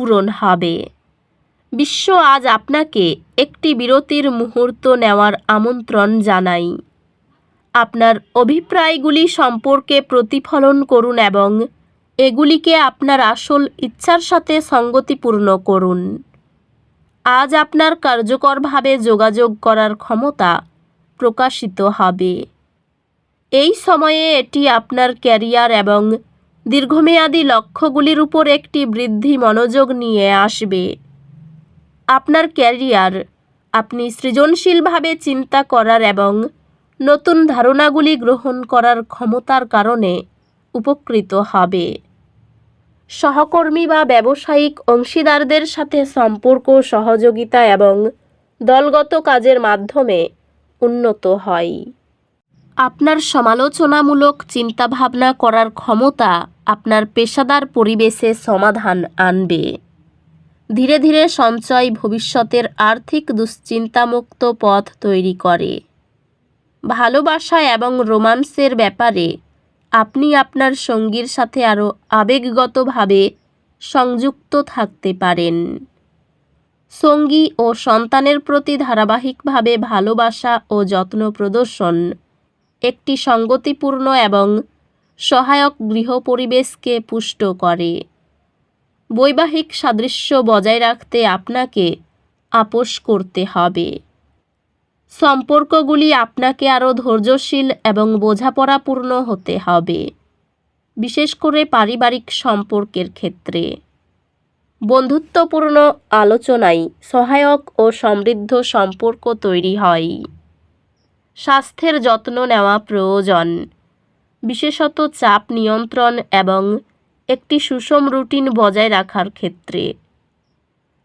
পূরণ হবে। বিশ্ব আজ আপনাকে একটি বিরতির মুহূর্ত নেওয়ার আমন্ত্রণ জানাই। আপনার অভিপ্রায়গুলি সম্পর্কে প্রতিফলন করুন এবং এগুলিকে আপনার আসল ইচ্ছার সাথে সঙ্গতিপূর্ণ করুন। আজ আপনার কার্যকরভাবে যোগাযোগ করার ক্ষমতা প্রকাশিত হবে। এই সময়ে এটি আপনার ক্যারিয়ার এবং দীর্ঘমেয়াদী লক্ষ্যগুলির উপর একটি বৃদ্ধি মনোযোগ নিয়ে আসবে। আপনার ক্যারিয়ার আপনি সৃজনশীলভাবে চিন্তা করার এবং নতুন ধারণাগুলি গ্রহণ করার ক্ষমতার কারণে উপকৃত হবে। সহকর্মী বা ব্যবসায়িক অংশীদারদের সাথে সম্পর্ক, সহযোগিতা এবং দলগত কাজের মাধ্যমে উন্নত হয়। আপনার সমালোচনামূলক চিন্তাভাবনা করার ক্ষমতা আপনার পেশাদার পরিবেশে সমাধান আনবে। ধীরে ধীরে সঞ্চয় ভবিষ্যতের আর্থিক দুশ্চিন্তামুক্ত পথ তৈরি করে। ভালোবাসা এবং রোমান্সের ব্যাপারে আপনি আপনার সঙ্গীর সাথে আরও আবেগগতভাবে সংযুক্ত থাকতে পারেন। সঙ্গী ও সন্তানের প্রতি ধারাবাহিকভাবে ভালোবাসা ও যত্ন প্রদর্শন একটি সঙ্গতিপূর্ণ এবং সহায়ক গৃহ পরিবেশকে পুষ্ট করে। বৈবাহিক সাদৃশ্য বজায় রাখতে আপনাকে আপোষ করতে হবে। সম্পর্কগুলি আপনাকে আরও ধৈর্যশীল এবং বোঝাপড়াপূর্ণ হতে হবে, বিশেষ করে পারিবারিক সম্পর্কের ক্ষেত্রে। বন্ধুত্বপূর্ণ আলোচনায় সহায়ক ও সমৃদ্ধ সম্পর্ক তৈরি হয়। স্বাস্থ্যের যত্ন নেওয়া প্রয়োজন। বিশেষত চাপ নিয়ন্ত্রণ এবং একটি সুষম রুটিন বজায় রাখার ক্ষেত্রে।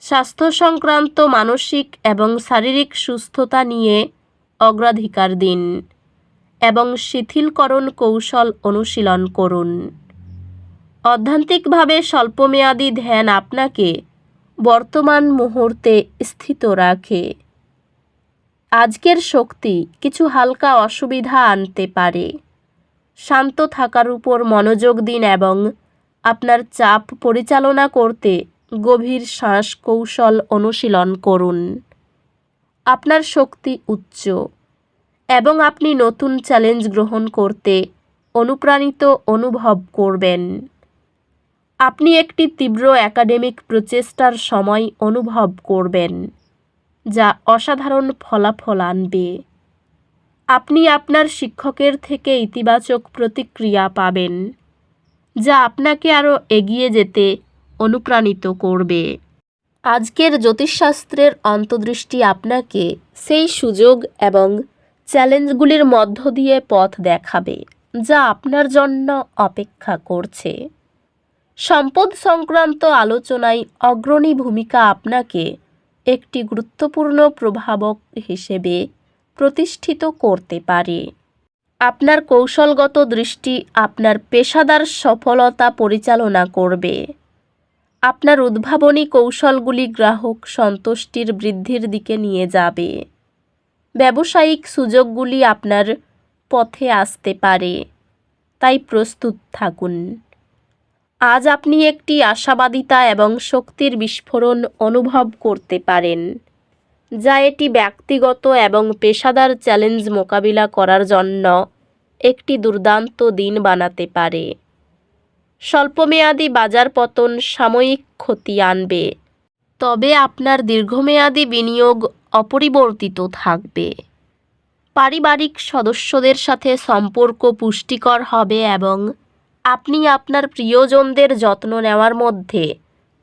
স্বাস্থ্য সংক্রান্ত মানসিক এবং শারীরিক সুস্থতা নিয়ে অগ্রাধিকার দিন এবং শিথিলকরণ কৌশল অনুশীলন করুন। অধ্যান্তিকভাবে স্বল্পমেয়াদী ধ্যান আপনাকে বর্তমান মুহূর্তে স্থিত রাখে। আজকের শক্তি কিছু হালকা অসুবিধা আনতে পারে। শান্ত থাকার উপর মনোযোগ দিন এবং আপনার চাপ পরিচালনা করতে গভীর শ্বাস কৌশল অনুশীলন করুন। আপনার শক্তি উচ্চ এবং আপনি নতুন চ্যালেঞ্জ গ্রহণ করতে অনুপ্রাণিত অনুভব করবেন। আপনি একটি তীব্র একাডেমিক প্রচেষ্টার সময় অনুভব করবেন। যা অসাধারণ ফলাফল আনবে। আপনি আপনার শিক্ষকের থেকে ইতিবাচক প্রতিক্রিয়া পাবেন, যা আপনাকে আরও এগিয়ে যেতে অনুপ্রাণিত করবে। আজকের জ্যোতিষশাস্ত্রের অন্তর্দৃষ্টি আপনাকে সেই সুযোগ এবং চ্যালেঞ্জগুলির মধ্য দিয়ে পথ দেখাবে, যা আপনার জন্য অপেক্ষা করছে। সম্পদ সংক্রান্ত আলোচনায় অগ্রণী ভূমিকা আপনাকে একটি গুরুত্বপূর্ণ প্রভাবক হিসেবে প্রতিষ্ঠিত করতে পারে। আপনার কৌশলগত দৃষ্টি আপনার পেশাদার সফলতা পরিচালনা করবে। আপনার উদ্ভাবনী কৌশলগুলি গ্রাহক সন্তুষ্টির বৃদ্ধির দিকে নিয়ে যাবে। ব্যবসায়িক সুযোগগুলি আপনার পথে আসতে পারে। তাই প্রস্তুত থাকুন। আজ আপনি একটি আশাবাদিতা এবং শক্তির বিস্ফোরণ অনুভব করতে পারেন, যা এটি ব্যক্তিগত এবং পেশাদার চ্যালেঞ্জ মোকাবিলা করার জন্য একটি দুর্দান্ত দিন বানাতে পারে। স্বল্পমেয়াদী বাজার পতন সাময়িক ক্ষতি আনবে, তবে আপনার দীর্ঘমেয়াদী বিনিয়োগ অপরিবর্তিত থাকবে। পারিবারিক সদস্যদের সাথে সম্পর্ক পুষ্টিকর হবে এবং আপনি আপনার প্রিয়জনদের যত্ন নেওয়ার মধ্যে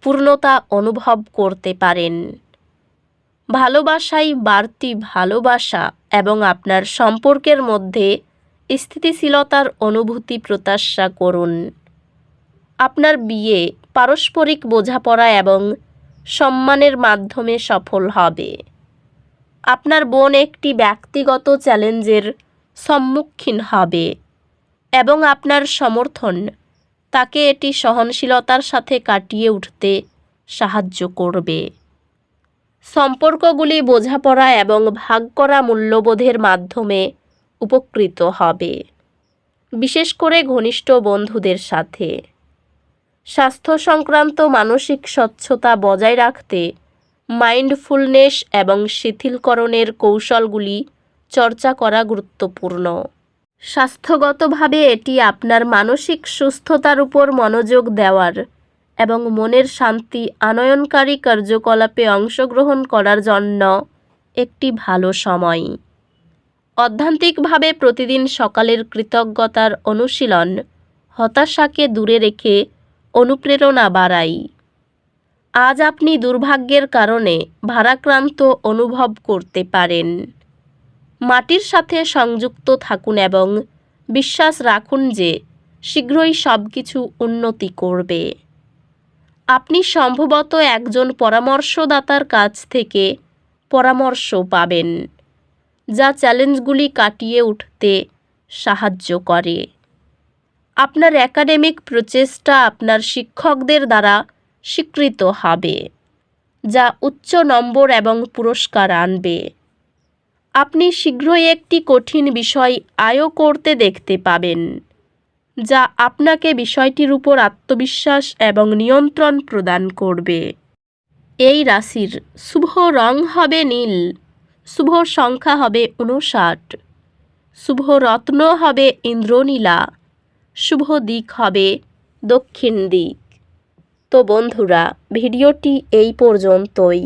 পূর্ণতা অনুভব করতে পারেন। ভালোবাসাই বাড়তি ভালোবাসা এবং আপনার সম্পর্কের মধ্যে স্থিতিশীলতার অনুভূতি প্রত্যাশা করুন। আপনার বিয়ে পারস্পরিক বোঝাপড়া এবং সম্মানের মাধ্যমে সফল হবে। আপনার বোন একটি ব্যক্তিগত চ্যালেঞ্জের সম্মুখীন হবে। এবং আপনার সমর্থন, তাকে এটি সহনশীলতার সাথে কাটিয়ে উঠতে সাহায্য করবে। সম্পর্কগুলি বোঝাপড়া এবং ভাগ করা মূল্যবোধের মাধ্যমে উপকৃত হবে, বিশেষ করে ঘনিষ্ঠ বন্ধুদের সাথে। স্বাস্থ্য সংক্রান্ত মানসিক স্বচ্ছতা বজায় রাখতে মাইন্ডফুলনেস এবং শিথিলকরণের কৌশলগুলি চর্চা করা গুরুত্বপূর্ণ। স্বাস্থ্যগতভাবে এটি আপনার মানসিক সুস্থতার উপর মনোযোগ দেওয়ার এবং মনের শান্তি আনয়নকারী কার্যকলাপে অংশগ্রহণ করার জন্য একটি ভালো সময়। অধ্যান্তিকভাবে প্রতিদিন সকালের কৃতজ্ঞতার অনুশীলন হতাশাকে দূরে রেখে অনুপ্রেরণা বাড়াই। আজ আপনি দুর্ভাগ্যের কারণে ভারাক্রান্ত অনুভব করতে পারেন। মাটির সাথে সংযুক্ত থাকুন এবং বিশ্বাস রাখুন যে শীঘ্রই সব কিছু উন্নতি করবে। আপনি সম্ভবত একজন পরামর্শদাতার কাছ থেকে পরামর্শ পাবেন, যা চ্যালেঞ্জগুলি কাটিয়ে উঠতে সাহায্য করে। আপনার একাডেমিক প্রচেষ্টা আপনার শিক্ষকদের দ্বারা স্বীকৃত হবে, যা উচ্চ নম্বর এবং পুরস্কার আনবে। আপনি শীঘ্রই একটি কঠিন বিষয় আয় করতে দেখতে পাবেন, যা আপনাকে বিষয়টির উপর আত্মবিশ্বাস এবং নিয়ন্ত্রণ প্রদান করবে। এই রাশির শুভ রং হবে নীল, শুভ সংখ্যা হবে উনষাট শুভ রত্ন হবে ইন্দ্রনীলা, শুভ দিক হবে দক্ষিণ দিক। তো বন্ধুরা, ভিডিওটি এই পর্যন্তই।